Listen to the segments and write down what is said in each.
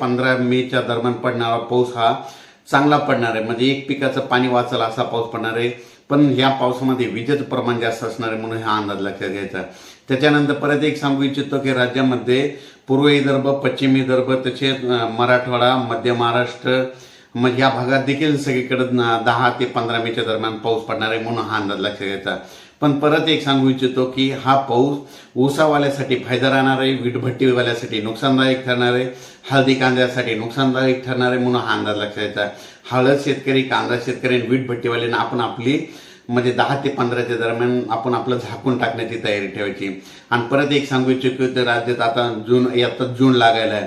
पंधरा मेच्या दरम्यान पडणारा पाऊस हा चांगला पडणार आहे. म्हणजे एक पिकाचं पाणी वाचल असा पाऊस पडणार आहे. पण ह्या पावसामध्ये विजेचं प्रमाण जास्त असणार आहे म्हणून हा अंदाज लक्षात घ्यायचा त्याच्यानंतर परत एक सांगू इच्छितो की राज्यामध्ये पूर्व विदर्भ पश्चिम विदर्भ तसेच मराठवाडा मध्य महाराष्ट्र मग या भागात देखील सगळीकडे दहा ते पंधरा मेच्या दरम्यान पाऊस पडणार आहे म्हणून हा अंदाज लक्षात घ्यायचा पण परत एक सांगू इच्छितो की हा पाऊस ऊसावाल्यासाठी फायदा राहणार आहे वीटभट्टीवाल्यासाठी नुकसानदायक ठरणार आहे हळदी कांद्यासाठी नुकसानदायक ठरणार आहे म्हणून हा अंदाज लक्षात घ्यायचा हळद शेतकरी कांदा शेतकरी आणि वीटभट्टीवाल्यांना आपण आपली म्हणजे दहा ते पंधराच्या दरम्यान आपण आपलं झाकून टाकण्याची तयारी ठेवायची. आणि परत एक सांगू इच्छितो तर राज्यात आता जून आता जून लागायला आहे.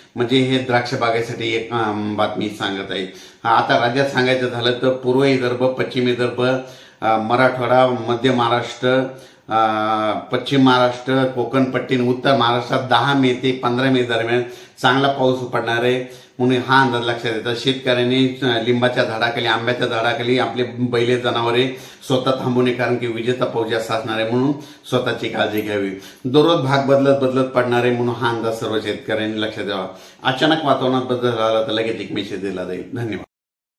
म्हणजे हे द्राक्ष बागेसाठी एक बातमी सांगत आहे. हा, आता राज्यात सांगायचं झालं तर पूर्व विदर्भ पश्चिम विदर्भ मराठवाडा मध्य महाराष्ट्र पश्चिम महाराष्ट्र कोकण पट्टी उत्तर महाराष्ट्रात दहा मे ते पंधरा मे दरम्यान चांगला पाऊस पडणार आहे. म्हणून हा अंदाज लक्षात येतात शेतकऱ्यांनी लिंबाच्या झाडाखाली आंब्याच्या झाडाखाली आपले बैले जनावरे स्वतः थांबू नये कारण की विजेचा पाऊस जास्त असणार आहे म्हणून स्वतःची काळजी घ्यावी. दररोज भाग बदलत बदलत पडणार आहे म्हणून हा अंदाज सर्व शेतकऱ्यांनी लक्षात द्यावा अचानक वातावरणात बदल झाला तर लगेच एक मेसेज दिला जाईल. धन्यवाद.